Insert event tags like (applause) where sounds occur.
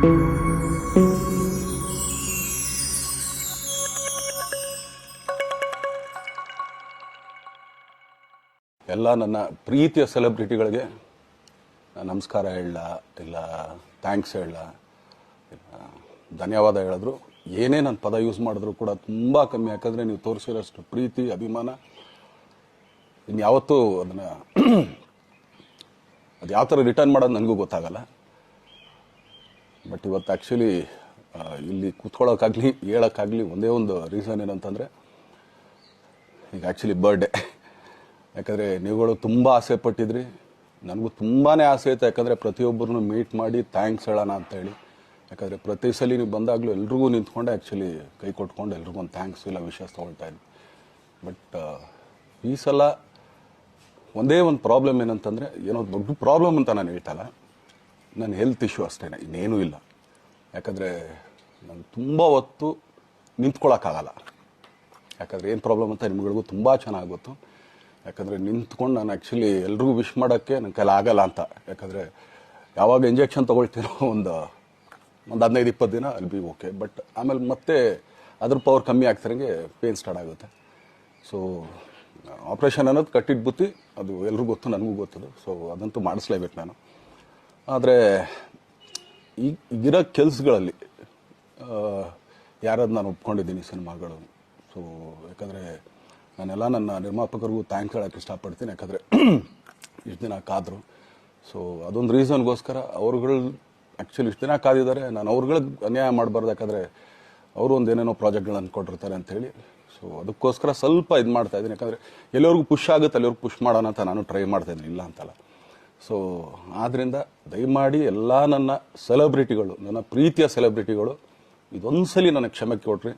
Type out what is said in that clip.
ಎಲ್ಲ ನನ್ನ ಪ್ರೀತಿಯ ಸೆಲೆಬ್ರಿಟಿಗಳಿಗೆ ನಮಸ್ಕಾರ ಹೇಳಲಾ ಇಲ್ಲ ಥ್ಯಾಂಕ್ಸ್ ಹೇಳಲಾ ಧನ್ಯವಾದ ಹೇಳಿದ್ರು. ಏನೇ ನನ್ನ ಪದ ಯೂಸ್ ಮಾಡಿದ್ರು ಕೂಡ ತುಂಬ ಕಮ್ಮಿ, ಯಾಕಂದರೆ ನೀವು ತೋರಿಸಿರೋಷ್ಟು ಪ್ರೀತಿ, ಅಭಿಮಾನ. ಇನ್ಯಾವತ್ತೂ ಅದನ್ನು, (clears throat) ಅದು ಯಾವ ಥರ ರಿಟರ್ನ್ ಮಾಡೋದು ನನಗೂ ಗೊತ್ತಾಗಲ್ಲ. ಬಟ್ ಇವತ್ತು ಆ್ಯಕ್ಚುಲಿ ಇಲ್ಲಿ ಕೂತ್ಕೊಳ್ಳೋಕ್ಕಾಗಲಿ ಹೇಳೋಕ್ಕಾಗಲಿ ಒಂದೇ ಒಂದು ರೀಸನ್ ಏನಂತಂದರೆ, ಈಗ ಆ್ಯಕ್ಚುಲಿ ಬರ್ಡೇ ಯಾಕಂದರೆ ನೀವುಗಳು ತುಂಬ ಆಸೆ ಪಟ್ಟಿದ್ರಿ. ನನಗೂ ತುಂಬಾ ಆಸೆ ಇತ್ತು ಯಾಕಂದರೆ ಪ್ರತಿಯೊಬ್ಬರನ್ನು ಮೀಟ್ ಮಾಡಿ ಥ್ಯಾಂಕ್ಸ್ ಹೇಳೋಣ ಅಂತೇಳಿ. ಯಾಕಂದರೆ ಪ್ರತಿ ಸಲ ನೀವು ಬಂದಾಗಲೂ ಎಲ್ರಿಗೂ ನಿಂತ್ಕೊಂಡೆ ಆ್ಯಕ್ಚುಲಿ ಕೈ ಕೊಟ್ಕೊಂಡು ಎಲ್ರಿಗೂ ಒಂದು ಥ್ಯಾಂಕ್ಸ್ ಇಲ್ಲ ವಿಷಸ್ ತೊಗೊಳ್ತಾ ಇದ್ವಿ ಬಟ್ ಈ ಸಲ ಒಂದೇ ಒಂದು ಪ್ರಾಬ್ಲಮ್ ಏನಂತಂದರೆ, ಏನೋ ದೊಡ್ಡ ಪ್ರಾಬ್ಲಮ್ ಅಂತ ನಾನು ಹೇಳ್ತಲ್ಲ ನನ್ನ ಹೆಲ್ತ್ ಇಶ್ಯೂ ಅಷ್ಟೇ, ಇನ್ನೇನೂ ಇಲ್ಲ. ಯಾಕಂದರೆ ನಾನು ತುಂಬ ಹೊತ್ತು ನಿಂತ್ಕೊಳ್ಳೋಕ್ಕಾಗಲ್ಲ ಯಾಕಂದರೆ ಏನು ಪ್ರಾಬ್ಲಮ್ ಅಂತ ನಿಮ್ಗಳಿಗೂ ತುಂಬ ಚೆನ್ನಾಗಿ ಗೊತ್ತು. ಯಾಕಂದರೆ ನಿಂತ್ಕೊಂಡು ನಾನು ಆ್ಯಕ್ಚುಲಿ ಎಲ್ರಿಗೂ ವಿಶ್ ಮಾಡೋಕ್ಕೆ ನನ್ನ ಕೈಲಿ ಆಗಲ್ಲ ಅಂತ. ಯಾಕಂದರೆ ಯಾವಾಗ ಇಂಜೆಕ್ಷನ್ ತೊಗೊಳ್ತೀನೋ ಒಂದು ಒಂದು ಹದಿನೈದು, ಇಪ್ಪತ್ತು ದಿನ ಅಲ್ಲಿ ಬಿ ಓಕೆ ಬಟ್ ಆಮೇಲೆ ಮತ್ತೆ ಅದ್ರ ಪವರ್ ಕಮ್ಮಿ ಆಗ್ತಿರಂಗೆ ಪೇನ್ ಸ್ಟಾರ್ಟ್ ಆಗುತ್ತೆ. ಸೊ ಆಪ್ರೇಷನ್ ಅನ್ನೋದು ಕಟ್ಟಿಟ್ಟು ಬುತ್ತಿ ಅದು ಎಲ್ರಿಗೂ ಗೊತ್ತು, ನನಗೂ ಗೊತ್ತದು. ಸೊ ಅದಂತೂ ಮಾಡಿಸ್ಲೇಬೇಕು ನಾನು. ಆದರೆ ಈಗ ಈಗಿರೋ ಕೆಲಸಗಳಲ್ಲಿ ಯಾರಾದ್ರು ನಾನು ಒಪ್ಕೊಂಡಿದ್ದೀನಿ ಸಿನಿಮಾಗಳು. ಸೊ ಯಾಕಂದರೆ ನಾನೆಲ್ಲ ನನ್ನ ನಿರ್ಮಾಪಕರಿಗೂ ಥ್ಯಾಂಕ್ಸ್ ಹೇಳೋಕ್ಕೆ ಇಷ್ಟಪಡ್ತೀನಿ. ಯಾಕಂದರೆ (clears throat) ಇಷ್ಟು ದಿನ ಕಾದರು. ಸೊ ಅದೊಂದು ರೀಸನ್ಗೋಸ್ಕರ ಅವ್ರುಗಳು ಆ್ಯಕ್ಚುಲಿ ಇಷ್ಟು ದಿನ ಕಾದಿದ್ದಾರೆ. ನಾನು ಅವ್ರುಗಳಿಗೆ ಅನ್ಯಾಯ ಮಾಡಬಾರ್ದು. ಯಾಕಂದರೆ ಅವರು ಒಂದು ಏನೇನೋ ಪ್ರಾಜೆಕ್ಟ್ಗಳನ್ನು ಕೊಟ್ಟಿರ್ತಾರೆ ಅಂಥೇಳಿ ಸೊ ಅದಕ್ಕೋಸ್ಕರ ಸ್ವಲ್ಪ ಇದು ಮಾಡ್ತಾಯಿದ್ದೀನಿ ಯಾಕಂದರೆ ಎಲ್ಲರಿಗೂ ಪುಷ್ ಆಗುತ್ತೆ ಅಲ್ಲಿವ್ರಿಗೆ ಪುಷ್ ಮಾಡೋಣ ಅಂತ ನಾನು ಟ್ರೈ ಮಾಡ್ತಾಯಿದ್ದೀನಿ ಇಲ್ಲ ಅಂತಲ್ಲ. ಸೊ ಆದ್ದರಿಂದ ದಯಮಾಡಿ ಎಲ್ಲ ನನ್ನ ಸೆಲೆಬ್ರಿಟಿಗಳು ನನ್ನ ಪ್ರೀತಿಯ ಸೆಲೆಬ್ರಿಟಿಗಳು ಇದೊಂದ್ಸಲಿ ನನಗೆ ಕ್ಷಮೆ ಕೊಟ್ರಿ